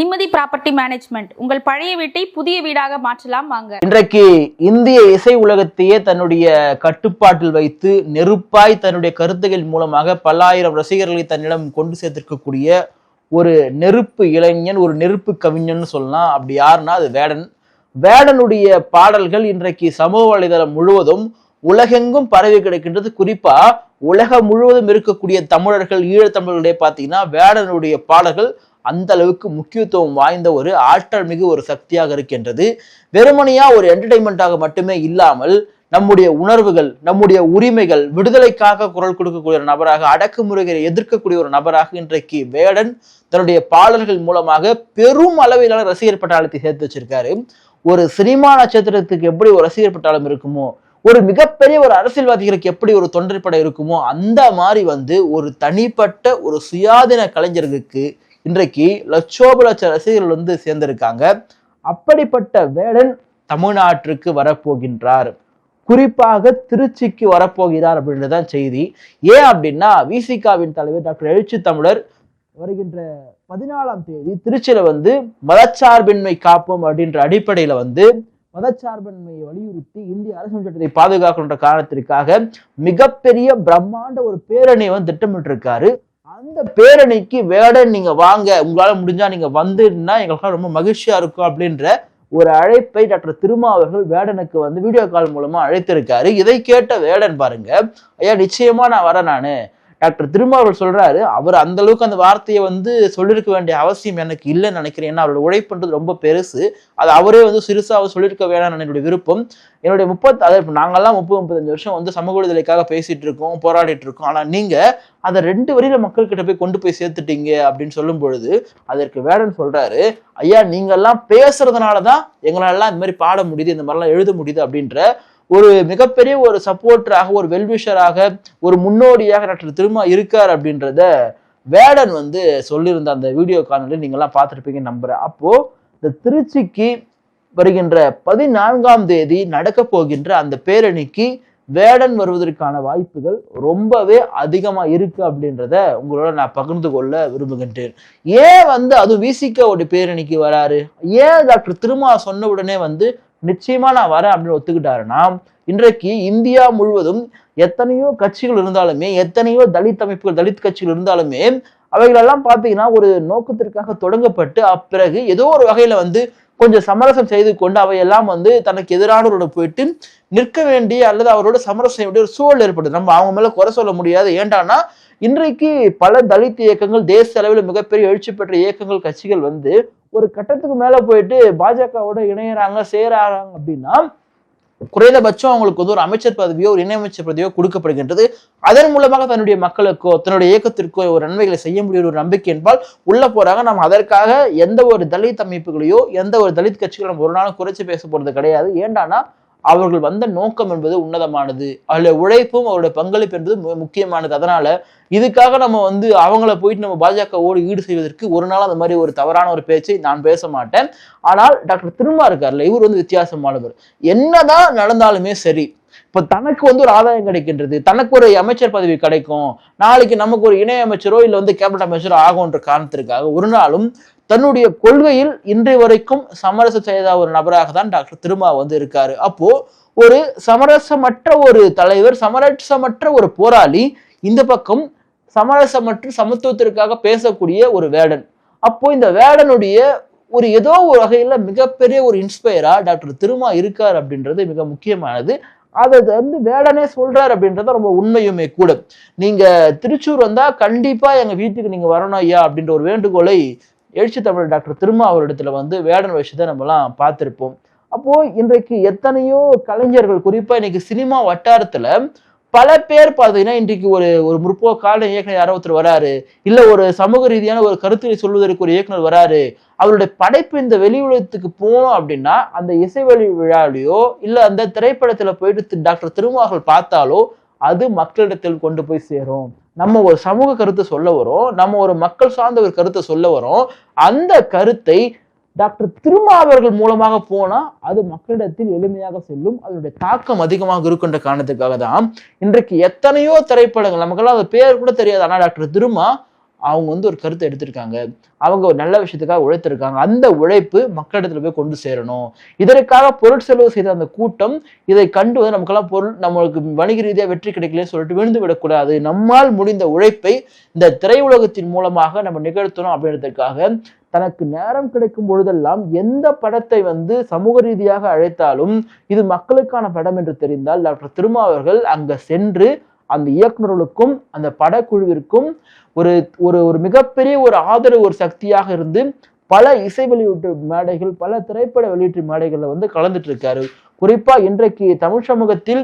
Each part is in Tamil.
நிம்மதி ப்ராப்பர்ட்டி மேனேஜ்மெண்ட். உங்கள் பழைய வீட்டை புதிய வீடாக மாற்றலாம் வாங்க. இன்றைக்கு இந்திய இசை உலகத்தையே தன்னுடைய கட்டுப்பாட்டில் வைத்து நெருப்பாய் தன்னுடைய கருத்துகள் மூலமாக பல்லாயிரம் ரசிகர்களை தன்னிடம் கொண்டு சேர்த்திருக்கக்கூடிய ஒரு நெருப்பு இளைஞன் ஒரு நெருப்பு கவிஞன் சொல்லலாம். அப்படி யாருன்னா அது வேடன். வேடனுடைய பாடல்கள் இன்றைக்கு சமூக வலைதளம் முழுவதும் உலகெங்கும் பரவி கிடக்கின்றது. குறிப்பா உலகம் முழுவதும் இருக்கக்கூடிய தமிழர்கள் ஈழத்தமிழர்களே பார்த்தீங்கன்னா வேடனுடைய பாடல்கள் அந்த அளவுக்கு முக்கியத்துவம் வாய்ந்த ஒரு ஆற்றல் மிகு ஒரு சக்தியாக இருக்கின்றது. வெறுமனையா ஒரு என்டர்டைன்மெண்ட்டாக மட்டுமே இல்லாமல் நம்முடைய உணர்வுகள் நம்முடைய உரிமைகள் விடுதலைக்காக குரல் கொடுக்கக்கூடிய ஒரு நபராக அடக்குமுறைகளை எதிர்க்கக்கூடிய ஒரு நபராக இன்றைக்கு வேடன் தன்னுடைய பாடல்கள் மூலமாக பெரும் அளவிலான ரசிகர் பட்டாளத்தை சேர்த்து வச்சிருக்காரு. ஒரு சினிமா நட்சத்திரத்துக்கு எப்படி ஒரு ரசிகர் பட்டாளம் இருக்குமோ ஒரு மிகப்பெரிய ஒரு அரசியல்வாதிகளுக்கு எப்படி ஒரு தொண்டர்படை இருக்குமோ அந்த மாதிரி வந்து ஒரு தனிப்பட்ட ஒரு சுயாதீன கலைஞர்களுக்கு இன்றைக்கு லட்சோப லட்ச ரசிகர்கள் வந்து சேர்ந்திருக்காங்க. அப்படிப்பட்ட வேடன் தமிழ்நாட்டிற்கு வரப்போகின்றார். குறிப்பாக திருச்சிக்கு வரப்போகிறார் அப்படின்றதான் செய்தி. ஏன் அப்படின்னா விசிகாவின் தலைவர் டாக்டர் எழுச்சி தமிழர் வருகின்ற பதினாலாம் தேதி திருச்சியில வந்து மதச்சார்பின்மை காப்போம் அப்படின்ற அடிப்படையில வந்து மதச்சார்பின்மையை வலியுறுத்தி இந்திய அரசு சட்டத்தை பாதுகாக்கணுன்ற காரணத்திற்காக மிகப்பெரிய பிரம்மாண்ட ஒரு பேரணியை வந்து திட்டமிட்டிருக்காரு. அந்த பேரணிக்கு வேடன் நீங்க வாங்க உங்களால முடிஞ்சா நீங்க வந்துன்னா எங்களுக்கு ரொம்ப மகிழ்ச்சியா இருக்கும் அப்படின்ற ஒரு அழைப்பை டாக்டர் திருமா அவர்கள் வேடனுக்கு வந்து வீடியோ கால் மூலமா அழைத்திருக்காரு. இதை கேட்ட வேடன் பாருங்க ஐயா நிச்சயமா நான் வரேன் நானு. டாக்டர் திருமா சொல்றாரு அவர் அந்த அளவுக்கு அந்த வார்த்தையை வந்து சொல்லியிருக்க வேண்டிய அவசியம் எனக்கு இல்லைன்னு நினைக்கிறேன். ஏன்னா அவரோட உழைப்புன்றது ரொம்ப பெருசு. அது அவரே வந்து சிறுசாக அவர் சொல்லியிருக்க வேணாம்னு என்னுடைய விருப்பம். என்னுடைய முப்பத்தி அதாவது நாங்கள்லாம் முப்பது முப்பத்தஞ்சு வருஷம் வந்து சமூக விடுதலைக்காக பேசிட்டு இருக்கோம் போராடிட்டு இருக்கோம். ஆனால் நீங்க அதை ரெண்டு வரியில மக்கள்கிட்ட போய் கொண்டு போய் சேர்த்துட்டீங்க அப்படின்னு சொல்லும் பொழுது அதற்கு வேடன் சொல்றாரு ஐயா நீங்கெல்லாம் பேசுறதுனால தான் எங்களாலலாம் இந்த மாதிரி பாட முடியுது இந்த மாதிரிலாம் எழுத முடியுது அப்படின்ற ஒரு மிகப்பெரிய ஒரு சப்போர்ட்டராக ஒரு வெல்விஷராக ஒரு முன்னோடியாக டாக்டர் திருமா இருக்கார் அப்படின்றத வேடன் வந்து சொல்லியிருந்த அந்த வீடியோ காணொலி நீங்கள்லாம் பார்த்துருப்பீங்கன்னு நம்புறேன். அப்போது இந்த திருச்சிக்கு வருகின்ற பதினான்காம் தேதி நடக்க போகின்ற அந்த பேரணிக்கு வேடன் வருவதற்கான வாய்ப்புகள் ரொம்பவே அதிகமாக இருக்கு அப்படின்றத உங்களோட நான் பகிர்ந்து கொள்ள விரும்புகின்றேன். ஏன் வந்து அது விசிக்க ஒரு பேரணிக்கு வராரு? ஏன் டாக்டர் திருமா சொன்ன உடனே வந்து நிச்சயமா நான் வரேன் அப்படின்னு ஒத்துக்கிட்டாருன்னா இன்றைக்கு இந்தியா முழுவதும் எத்தனையோ கட்சிகள் இருந்தாலுமே எத்தனையோ தலித் அமைப்புகள் தலித் கட்சிகள் இருந்தாலுமே அவைகளெல்லாம் பார்த்தீங்கன்னா ஒரு நோக்கத்திற்காக தொடங்கப்பட்டு அப்பிறகு ஏதோ ஒரு வகையில வந்து கொஞ்சம் சமரசம் செய்து கொண்டு அவையெல்லாம் வந்து தனக்கு எதிரானவரோட போயிட்டு நிற்க வேண்டிய அல்லது அவரோட சமரசம் செய்ய வேண்டிய ஒரு சூழல் ஏற்படுது. நம்ம அவங்க மேல குறை சொல்ல முடியாது. ஏண்டானா இன்றைக்கு பல தலித் இயக்கங்கள் தேச அளவில் மிகப்பெரிய எழுச்சி பெற்ற இயக்கங்கள் கட்சிகள் வந்து ஒரு கட்டத்துக்கு மேல போயிட்டு பாஜகவோட இணையறாங்க சேராங்க அப்படின்னா குறைந்தபட்சம் அவங்களுக்கு வந்து ஒரு அமைச்சர் பதவியோ ஒரு இணையமைச்சர் பதவியோ கொடுக்கப்படுகின்றது. அதன் மூலமாக தன்னுடைய மக்களுக்கோ தன்னுடைய இயக்கத்திற்கோ ஒரு நன்மைகளை செய்ய முடியும் ஒரு நம்பிக்கை என்பால் உள்ள போறாங்க. நம்ம அதற்காக எந்த ஒரு தலித் அமைப்புகளையோ எந்த ஒரு தலித் கட்சிகளும் நம்ம ஒரு நாளும் குறைச்சு பேச போறது கிடையாது. ஏண்டானா அவர்கள் வந்த நோக்கம் என்பது உன்னதமானது. அதில் உழைப்பும் அவருடைய பங்களிப்பு என்பது முக்கியமானது. அதனால இதுக்காக நம்ம வந்து அவங்கள போயிட்டு நம்ம பாஜகவோடு ஈடு செய்வதற்கு ஒரு நாள் அந்த மாதிரி ஒரு தவறான ஒரு பேச்சை நான் பேச மாட்டேன். ஆனால் டாக்டர் திருமா இருக்கார்ல இவர் வந்து வித்தியாசமானவர். என்னதான் நடந்தாலுமே சரி இப்ப தனக்கு வந்து ஒரு ஆதாயம் கிடைக்கின்றது தனக்கு ஒரு அமைச்சர் பதவி கிடைக்கும் நாளைக்கு நமக்கு ஒரு இணை அமைச்சரோ இல்ல வந்து கேபினட் அமைச்சரோ ஆகும்ன்ற காரணத்திற்காக ஒரு நாளும் தன்னுடைய கொள்கையில் இன்றைய வரைக்கும் சமரசம் செய்த ஒரு நபராக தான் டாக்டர் திருமா வந்து இருக்காரு. அப்போ ஒரு சமரசமற்ற ஒரு தலைவர் சமரசமற்ற ஒரு போராளி இந்த பக்கம் சமரசமற்ற சமத்துவத்திற்காக பேசக்கூடிய ஒரு வேடன். அப்போ இந்த வேடனுடைய ஒரு ஏதோ ஒரு வகையில மிகப்பெரிய ஒரு இன்ஸ்பயரா டாக்டர் திருமா இருக்கார் அப்படின்றது மிக முக்கியமானது. அதை வந்து வேடனே சொல்றாரு அப்படின்றது ரொம்ப உண்மையுமே கூட. நீங்க திருச்சூர் வந்தா கண்டிப்பா எங்க வீட்டுக்கு நீங்க வரணும் ஐயா அப்படின்ற ஒரு வேண்டுகோளை எழுச்சி தமிழ் டாக்டர் திருமா அவரிடத்துல வந்து வேடன் விஷயத்தை நம்மலாம் பார்த்துருப்போம். அப்போ இன்றைக்கு எத்தனையோ கலைஞர்கள் குறிப்பா இன்னைக்கு சினிமா வட்டாரத்துல பல பேர் பார்த்தீங்கன்னா இன்றைக்கு ஒரு ஒரு முற்போக்கால இயக்குனர் யாரோ ஒருத்தர் வராரு இல்ல ஒரு சமூக ரீதியான ஒரு கருத்துரை சொல்வதற்கு ஒரு இயக்குனர் வராரு அவருடைய படைப்பு இந்த வெளி உலகத்துக்கு போனோம் அப்படின்னா அந்த இசை வெளி விழாலையோ இல்ல அந்த திரைப்படத்துல போயிட்டு டாக்டர் திருமாவர்கள் பார்த்தாலோ அது மக்களிடத்தில் கொண்டு போய் சேரும். நம்ம ஒரு சமூக கருத்தை சொல்ல வரோம் நம்ம ஒரு மக்கள் சார்ந்த ஒரு கருத்தை சொல்ல வரோம் அந்த கருத்தை டாக்டர் திருமா அவர்கள் மூலமாக போனா அது மக்களிடத்தில் எளிமையாக செல்லும் அதனுடைய தாக்கம் அதிகமாக இருக்குன்ற காரணத்துக்காக தான் இன்றைக்கு எத்தனையோ திரைப்படங்கள் நமக்கெல்லாம் அது பேர் கூட தெரியாது. ஆனா டாக்டர் திருமா அவங்க வந்து ஒரு கருத்தை எடுத்திருக்காங்க. அவங்க ஒரு நல்ல விஷயத்துக்காக உழைத்திருக்காங்க. அந்த உழைப்பு மக்களிடத்துல போய் கொண்டு சேரணும். இதற்காக பொருட்செலவு செய்த அந்த கூட்டம் இதை கண்டு வந்து நமக்கெல்லாம் பொருள் நம்மளுக்கு வணிக ரீதியாக வெற்றி கிடைக்கலன்னு சொல்லிட்டு விழுந்து விடக்கூடாது. நம்மால் முடிந்த உழைப்பை இந்த திரையுலகத்தின் மூலமாக நம்ம நிகழ்த்தணும் அப்படின்றதுக்காக தனக்கு நேரம் கிடைக்கும் பொழுதெல்லாம் எந்த படத்தை வந்து சமூக ரீதியாக அழைத்தாலும் இது மக்களுக்கான படம் என்று தெரிந்தால் டாக்டர் திருமா அவர்கள் அங்க சென்று அந்த இயக்குநர்களுக்கும் அந்த படக்குழுவிற்கும் ஒரு ஒரு ஒரு மிகப்பெரிய ஒரு ஆதரவு ஒரு சக்தியாக இருந்து பல இசை வெளியீட்டு மேடைகள் பல திரைப்பட வெளியீட்டு மேடைகளில் வந்து கலந்துட்டு இருக்காரு. குறிப்பா இன்றைக்கு தமிழ் சமூகத்தில்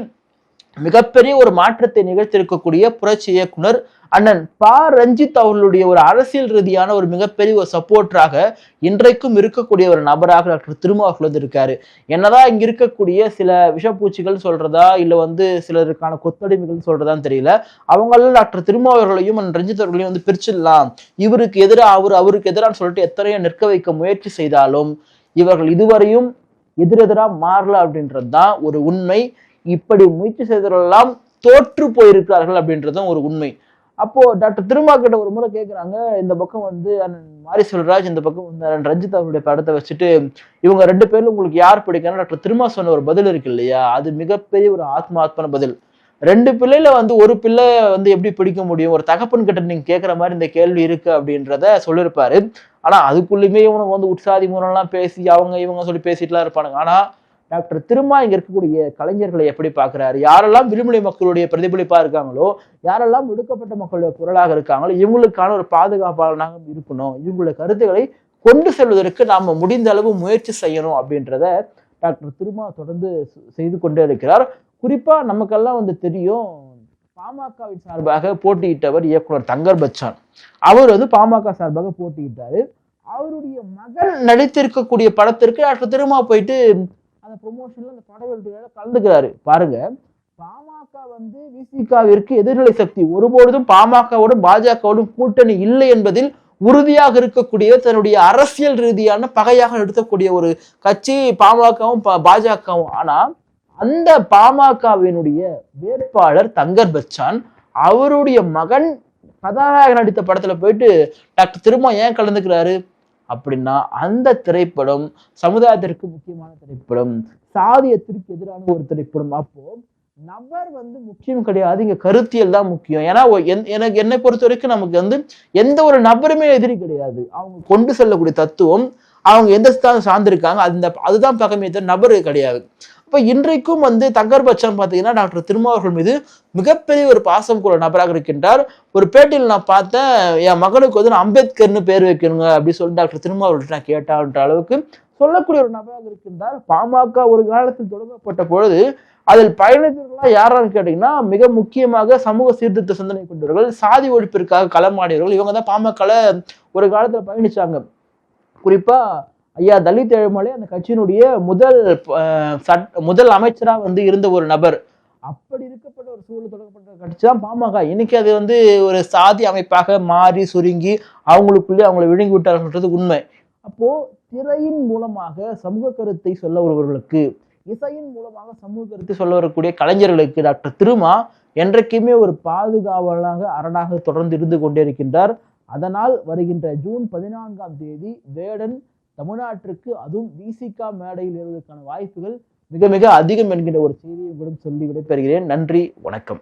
மிகப்பெரிய ஒரு மாற்றத்தை நிகழ்த்திருக்கக்கூடிய புரட்சி இயக்குனர் அண்ணன் ப. ரஞ்சித் அவர்களுடைய ஒரு அரசியல் ரீதியான ஒரு மிகப்பெரிய ஒரு சப்போர்ட்டராக இன்றைக்கும் இருக்கக்கூடிய ஒரு நபராக டாக்டர் திருமா அவர்கள் வந்து இருக்காரு என்னதான் இங்க இருக்கக்கூடிய சில விஷப்பூச்சிகள் சொல்றதா இல்ல வந்து சிலருக்கான கொத்தடிமைகள் சொல்றதான்னு தெரியல. அவங்களும் டாக்டர் திருமா அவர்களையும் அண்ணன் ரஞ்சித் அவர்களையும் வந்து பிரிச்சிடலாம். இவருக்கு எதிராக அவர் அவருக்கு எதிரான்னு சொல்லிட்டு எத்தனையோ நிற்க வைக்க முயற்சி செய்தாலும் இவர்கள் இதுவரையும் எதிரெதிராக மாறல அப்படின்றது தான் ஒரு உண்மை. இப்படி முயற்சி செய்தவர்களெல்லாம் தோற்று போயிருக்கிறார்கள் அப்படின்றதும் ஒரு உண்மை. அப்போ டாக்டர் திருமா கிட்ட ஒரு முறை கேட்குறாங்க இந்த பக்கம் வந்து அண்ணன் மாரி செல்வராஜ் இந்த பக்கம் வந்து அண்ணன் ரஞ்சித் அவருடைய படத்தை வச்சுட்டு இவங்க ரெண்டு பேர்ல உங்களுக்கு யார் பிடிக்கணும் டாக்டர் திருமா சொன்ன ஒரு பதில் இருக்கு இல்லையா? அது மிகப்பெரிய ஒரு ஆத்மாத்மான பதில். ரெண்டு பிள்ளையில வந்து ஒரு பிள்ளை வந்து எப்படி பிடிக்க முடியும்? ஒரு தகப்பன் கிட்ட நீங்க கேட்குற மாதிரி இந்த கேள்வி இருக்கு அப்படின்றத சொல்லியிருப்பாரு. ஆனா அதுக்குள்ளேயுமே இவனுக்கு வந்து உற்சாதி மூலம்லாம் பேசி அவங்க இவங்க சொல்லி பேசிட்டுலாம் இருப்பானுங்க. ஆனா டாக்டர் திருமா இங்க இருக்கக்கூடிய கலைஞர்களை எப்படி பார்க்கறாரு? யாரெல்லாம் விடுமுறை மக்களுடைய பிரதிபலிப்பா இருக்காங்களோ யாரெல்லாம் ஒடுக்கப்பட்ட மக்களுடைய குரலாக இருக்காங்களோ இவங்களுக்கான ஒரு பாதுகாப்பாளனாக இருக்கணும். இவங்களுடைய கருத்துக்களை கொண்டு செல்வதற்கு நாம முடிந்த அளவு முயற்சி செய்யணும் அப்படின்றத டாக்டர் திருமா தொடர்ந்து செய்து கொண்டே இருக்கிறார். குறிப்பா நமக்கெல்லாம் வந்து தெரியும் பாமகவின் சார்பாக போட்டியிட்டவர் இயக்குனர் தங்கர் பச்சான். அவர் வந்து பாமக சார்பாக போட்டியிட்டாரு. அவருடைய மகன் நடித்திருக்கக்கூடிய படத்திற்கு டாக்டர் திருமா போயிட்டு அந்த ப்ரொமோஷன்ல அந்த பட கலந்துக்கிறாரு. பாருங்க பாமக வந்து விசிகாவிற்கு எதிர்நிலை சக்தி ஒருபொழுதும் பாமகவோடும் பாஜகவோடும் கூட்டணி இல்லை என்பதில் உறுதியாக இருக்கக்கூடிய தன்னுடைய அரசியல் ரீதியான பகையாக நிறுத்தக்கூடிய ஒரு கட்சி பாமகவும் பா- பாஜகவும். ஆனா அந்த பாமகவினுடைய வேட்பாளர் தங்கர் பச்சான் அவருடைய மகன் கதாநாயகன் நடித்த படத்துல போயிட்டு டாக்டர் திரும்ப ஏன் கலந்துக்கிறாரு? அப்படின்னா அந்த திரைப்படம் சமுதாயத்திற்கு முக்கியமான திரைப்படம் சாதியத்திற்கு எதிரான ஒரு திரைப்படம். அப்போ நபர் வந்து முக்கியம் கிடையாது. இங்க கருத்தியல் தான் முக்கியம். ஏன்னா என்- எனக்கு என்னை பொறுத்த வரைக்கும் நமக்கு வந்து எந்த ஒரு நபருமே எதிரி கிடையாது. அவங்க கொண்டு செல்லக்கூடிய தத்துவம் அவங்க எந்த சார்ந்திருக்காங்க அந்த அதுதான் பகமே தவிர நபர் கிடையாது. இப்போ இன்றைக்கும் வந்து தங்கர் பச்சான் பார்த்தீங்கன்னா டாக்டர் திருமாவர்கள் மீது மிகப்பெரிய ஒரு பாசம் கூட நபராக இருக்கின்றார். ஒரு பேட்டியில் நான் பார்த்தேன் என் மகனுக்கு வந்து நான் அம்பேத்கர்னு பேர் வைக்கணுங்க அப்படின்னு சொல்லி டாக்டர் திருமாவர்கள்ட்ட நான் கேட்டான்ற அளவுக்கு சொல்லக்கூடிய ஒரு நபராக இருக்கின்றார். பாமக ஒரு காலத்தில் தொடங்கப்பட்ட பொழுது அதில் பயணித்தவர்கள்லாம் யாரான்னு கேட்டீங்கன்னா மிக முக்கியமாக சமூக சீர்திருத்த சிந்தனை கொண்டவர்கள் சாதி ஒழிப்பிற்காக களமாடியவர்கள் இவங்க தான் பாமகல ஒரு காலத்தில் பயணிச்சாங்க. குறிப்பாக ஐயா தலித் எழுமலை அந்த கட்சியினுடைய முதல் சட் முதல் அமைச்சராக வந்து இருந்த ஒரு நபர். அப்படி இருக்கப்பட்ட ஒரு சூழல் தொடங்கப்பட்ட கட்சி தான் பாமக. இன்னைக்கு அது வந்து ஒரு சாதி அமைப்பாக மாறி சுருங்கி அவங்களுக்குள்ளே அவங்களை விழுங்கி விட்டார்கள்ன்றது உண்மை. அப்போது திரையின் மூலமாக சமூக கருத்தை சொல்ல வருபவர்களுக்கு இசையின் மூலமாக சமூக கருத்தை சொல்ல வரக்கூடிய கலைஞர்களுக்கு டாக்டர் திருமா என்றைக்குமே ஒரு பாதுகாவலாக அரணாக தொடர்ந்து இருந்து கொண்டே இருக்கின்றார். அதனால் வருகின்ற ஜூன் பதினான்காம் தேதி வேடன் தமிழ்நாட்டிற்கு அதுவும் விசிகா மேடையில் ஏறுவதற்கான வாய்ப்புகள் மிக மிக அதிகம் என்கின்ற ஒரு செய்தியை உங்களிடம் சொல்லி விடைபெறுகிறேன். நன்றி வணக்கம்.